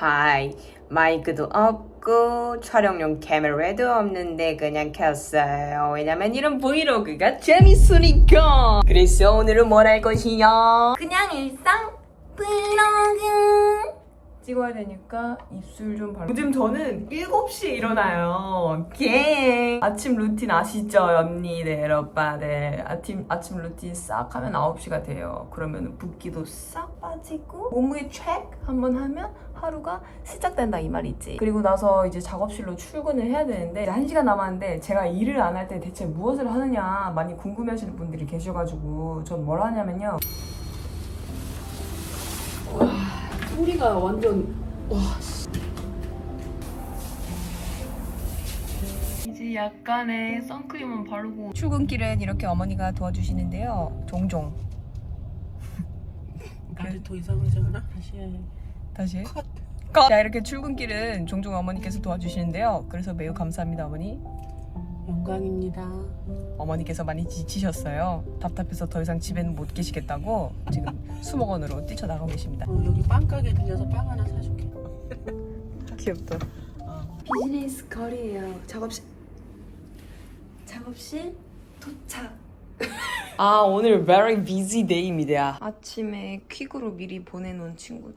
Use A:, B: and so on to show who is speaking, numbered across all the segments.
A: 하이 마이크도 없고 촬영용 카메라도 없는데 그냥 켰어요. 왜냐면 이런 브이로그가 재밌으니까. 그래서 오늘은 뭘 할 것이냐 그냥 일상 브이로그 찍어야 되니까 입술 좀 바르고 요즘 저는 7시에 일어나요. 갱! 아침 루틴 아시죠 언니들 오빠들 아침, 아침 루틴 싹 하면 9시가 돼요. 그러면 붓기도 싹 빠지고 몸무게 체크 한번 하면 하루가 시작된다 이 말이지. 그리고 나서 이제 작업실로 출근을 해야 되는데 이제 1시간 남았는데 제가 일을 안 할 때 대체 무엇을 하느냐 많이 궁금해하시는 분들이 계셔가지고 전 뭘 하냐면요
B: 소리가 완전 와
A: 이제 약간의 선크림은 바르고 출근길은 이렇게 어머니가 도와주시는데요 종종
B: 말이 더 이상하지 않아? 다시 해.
A: 다시 컷. 컷. 자 이렇게 출근길은 종종 어머니께서 도와주시는데요 그래서 매우 감사합니다 어머니
B: 영광입니다.
A: 어머니께서 많이 지치셨어요 답답해서 더 이상 집에는 못 계시겠다고 지금 수목원으로 뛰쳐나가고 계십니다
B: 어, 여기 빵가게 들려서 빵 하나 사줄게.
A: 귀엽다
C: 비즈니스 거리예요. 작업실 작업실 도착.
A: 아 오늘 very busy day입니다 아침에 퀵으로 미리 보내놓은 친구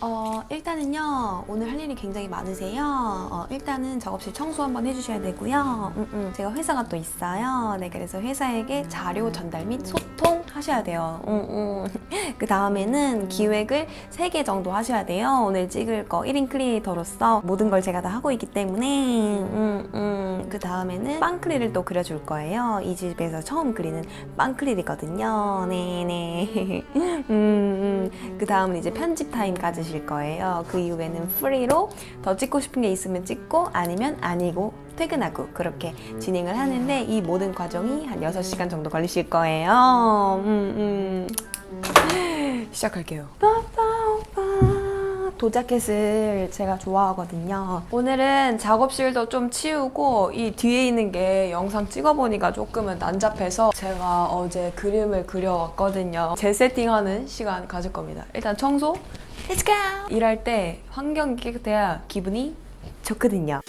C: 어 일단은요 오늘 할 일이 굉장히 많으세요. 어, 일단은 작업실 청소 한번 해주셔야 되고요. 음, 음, 제가 회사가 또 있어요. 네 그래서 회사에게 자료 전달 및 소통 하셔야 돼요. 음, 음. 그 다음에는 기획을 3개 정도 하셔야 돼요. 오늘 찍을 거 1인 크리에이터로서 모든 걸 제가 다 하고 있기 때문에 음, 음. 그 다음에는 빵크리를 또 그려줄 거예요. 이 집에서 처음 그리는 빵크릴이거든요. 네네. 음, 음. 그은 이제 편집 타임 가지실 거예요. 그 이후에는 프리로 더 찍고 싶은 게 있으면 찍고 아니면 아니고 퇴근하고 그렇게 진행을 하는데 이 모든 과정이 한 6시간 정도 걸리실 거예요. 음, 음. 시작할게요. 도자켓을 제가 좋아하거든요. 오늘은 작업실도 좀 치우고 이 뒤에 있는 게 영상 찍어보니까 조금은 난잡해서 제가 어제 그림을 그려왔거든요. 재세팅하는 시간 가질 겁니다. 일단 청소, Let's! 일할 때 환경이 깨끗해야 기분이 좋거든요.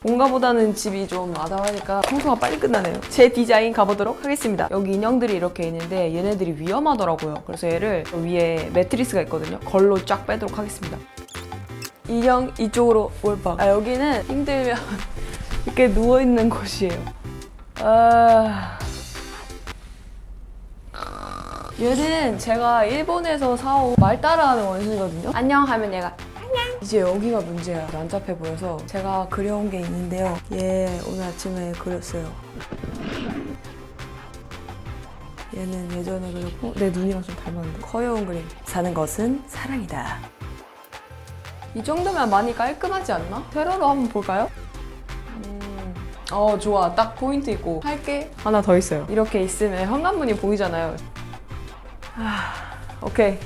C: 본가보다는 집이 좀 아담하니까 청소가 빨리 끝나네요. 제 디자인 가보도록 하겠습니다. 여기 인형들이 이렇게 있는데 얘네들이 위험하더라고요. 그래서 얘를 위에 매트리스가 있거든요. 걸로 쫙 빼도록 하겠습니다. 인형 이쪽으로 올바. 아 여기는 힘들면 이렇게 누워 있는 곳이에요. 아. 얘는 제가 일본에서 사온 말 따라하는 원숭이거든요. 안녕 하면 얘가 이제 여기가 문제야. 난잡해 보여서 제가 그려온 게 있는데요. 얘 오늘 아침에 그렸어요. 얘는 예전에 그렸고 내 눈이랑 좀 닮았는데 커여운 그림. 사는 것은 사랑이다. 이 정도면 많이 깔끔하지 않나? 세로로 한번 볼까요? 음, 어 좋아 딱 포인트 있고 할게 하나 더 있어요 이렇게 있으면 현관문이 보이잖아요 아 오케이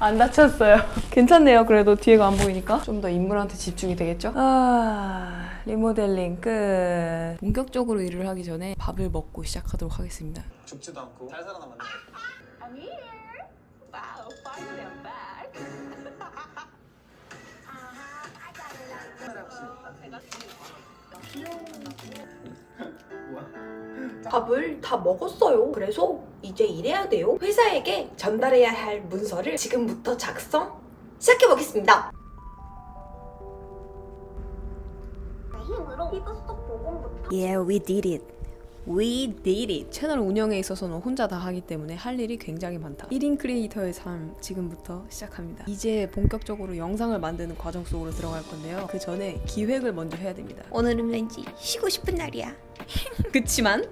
C: 안 다쳤어요. 괜찮네요. 그래도 뒤에가 안 보이니까. 좀 더 인물한테 집중이 되겠죠? 아, 리모델링 끝. 본격적으로 일을 하기 전에 밥을 먹고 시작하도록 하겠습니다.
D: 죽지도 않고 잘 살아남았네.
E: 밥을 다 먹었어요. 그래서 이제 일해야 돼요. 회사에게 전달해야 할 문서를 지금부터 작성 시작해 보겠습니다.
C: Yeah, we did it. We did it. 채널 운영에 있어서는 혼자 다 하기 때문에 할 일이 굉장히 많다. 1인 크리에이터의 삶 지금부터 시작합니다. 이제 본격적으로 영상을 만드는 과정 속으로 들어갈 건데요. 그 전에 기획을 먼저 해야 됩니다.
E: 오늘은 왠지 쉬고 싶은 날이야.
C: 그치만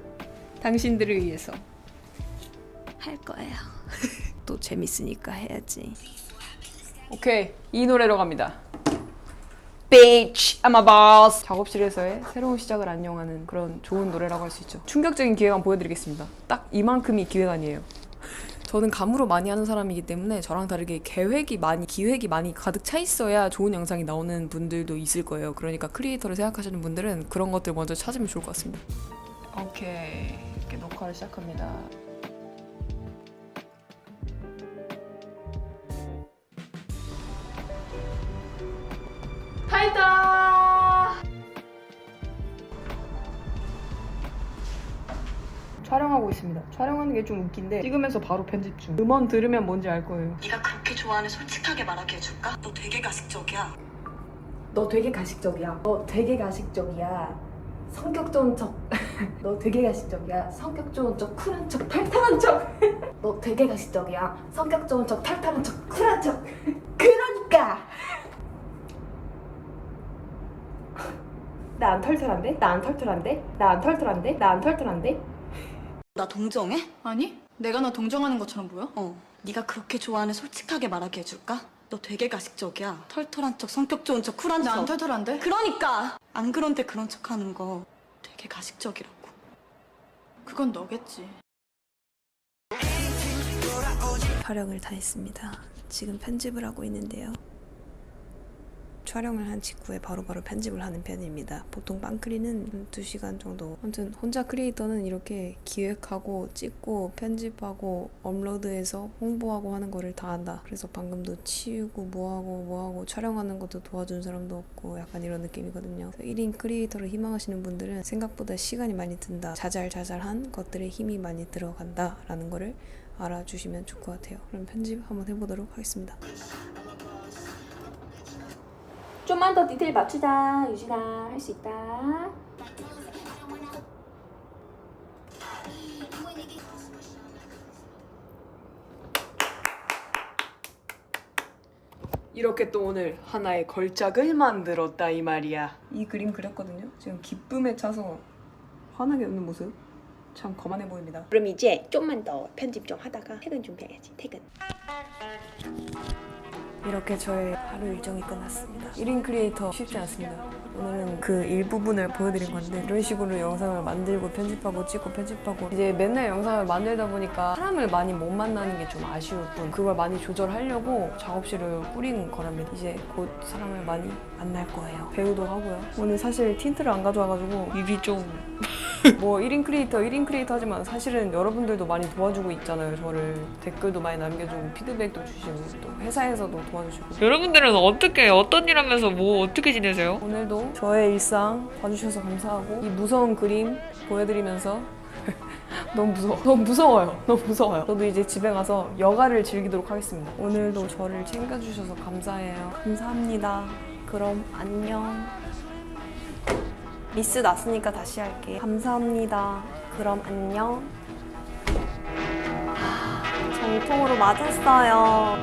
C: 당신들을 위해서 할 거예요. 또 재밌으니까 해야지. 오케이 이 노래로 갑니다. Bitch, I'm a boss. 작업실에서의 새로운 시작을 안녕하는 그런 좋은 노래라고 할 수 있죠. 충격적인 기획안 보여드리겠습니다. 딱 이만큼이 기획안이에요.
A: 저는 감으로 많이 하는 사람이기 때문에 저랑 다르게 계획이 많이 기획이 많이 가득 차 있어야 좋은 영상이 나오는 분들도 있을 거예요. 그러니까 크리에이터를 생각하시는 분들은 그런 것들 먼저 찾으면 좋을 것 같습니다. 오케이 이렇게 녹화를 시작합니다. 타이다 촬영하고 있습니다. 촬영하는 게 좀 웃긴데 찍으면서 바로 편집 중. 음원 들으면 뭔지 알 거예요.
D: 네가 그렇게 좋아하는 솔직하게 말하게 해줄까? 너 되게 가식적이야.
E: 너 되게 가식적이야. 너 되게 가식적이야. 성격 좋은 척. 너 되게 가식적이야. 성격 좋은 척, 쿨한 척, 탈탈한 척. 너 되게 가식적이야. 성격 좋은 척, 탈탈한 척, 쿨한 척. 그러니까. 나 안 털털한데? 나 안 털털한데? 나 안 털털한데? 나 안 털털한데?
D: 나 동정해?
F: 아니? 내가 너 동정하는 것처럼 보여?
D: 어. 네가 그렇게 좋아하는 솔직하게 말하게 해줄까? 너 되게 가식적이야. 털털한 척, 성격 좋은 척, 쿨한
F: 나
D: 척.
F: 안 털털한데?
D: 그러니까 안 그런데 그런 척하는 거 되게 가식적이라고.
F: 그건 너겠지.
C: 촬영을 다 했습니다. 지금 편집을 하고 있는데요. 촬영을 한 직후에 바로 바로 편집을 하는 편입니다. 보통 빵크리는 2시간 정도. 아무튼 혼자 크리에이터는 이렇게 기획하고 찍고 편집하고 업로드해서 홍보하고 하는 거를 다 한다. 그래서 방금도 치우고 뭐하고 뭐하고 촬영하는 것도 도와준 사람도 없고 약간 이런 느낌이거든요. 1인 크리에이터를 희망하시는 분들은 생각보다 시간이 많이 든다. 자잘자잘한 것들에 힘이 많이 들어간다. 라는 거를 알아주시면 좋을 것 같아요. 그럼 편집 한번 해보도록 하겠습니다.
E: 좀만 더 디테일 맞추자, 유진아. 할 수 있다.
A: 이렇게 또 오늘 하나의 걸작을 만들었다 이 말이야. 이 그림 그렸거든요. 지금 기쁨에 차서 환하게 웃는 모습 참 거만해 보입니다.
E: 그럼 이제 좀만 더 편집 좀 하다가 퇴근 준비해야지. 퇴근.
C: 이렇게 저의 하루 일정이 끝났습니다.
A: 1인 크리에이터 쉽지 않습니다. 오늘은 그 일부분을 보여드린 건데 이런 식으로 영상을 만들고 편집하고 찍고 편집하고 이제 맨날 영상을 만들다 보니까 사람을 많이 못 만나는 게 좀 아쉬울 뿐 그걸 많이 조절하려고 작업실을 꾸린 거랍니다. 이제 곧 사람을 많이 만날 거예요. 배우도 하고요. 오늘 사실 틴트를 안 가져와가지고 입이 좀 뭐 1인 크리에이터, 1인 크리에이터 하지만 사실은 여러분들도 많이 도와주고 있잖아요. 저를. 댓글도 많이 남겨주고 피드백도 주시고 또 회사에서도 도와주시고.
G: 여러분들은 어떻게 어떤 일 하면서 뭐 어떻게 지내세요?
A: 오늘도 저의 일상 봐주셔서 감사하고 이 무서운 그림 보여드리면서 너무 무서워 너무 무서워요. 너무 무서워요. 저도 이제 집에 가서 여가를 즐기도록 하겠습니다. 오늘도 저를 챙겨주셔서 감사해요. 감사합니다. 그럼 안녕 미스 났으니까 다시 할게. 감사합니다. 그럼 안녕. 정통으로 맞았어요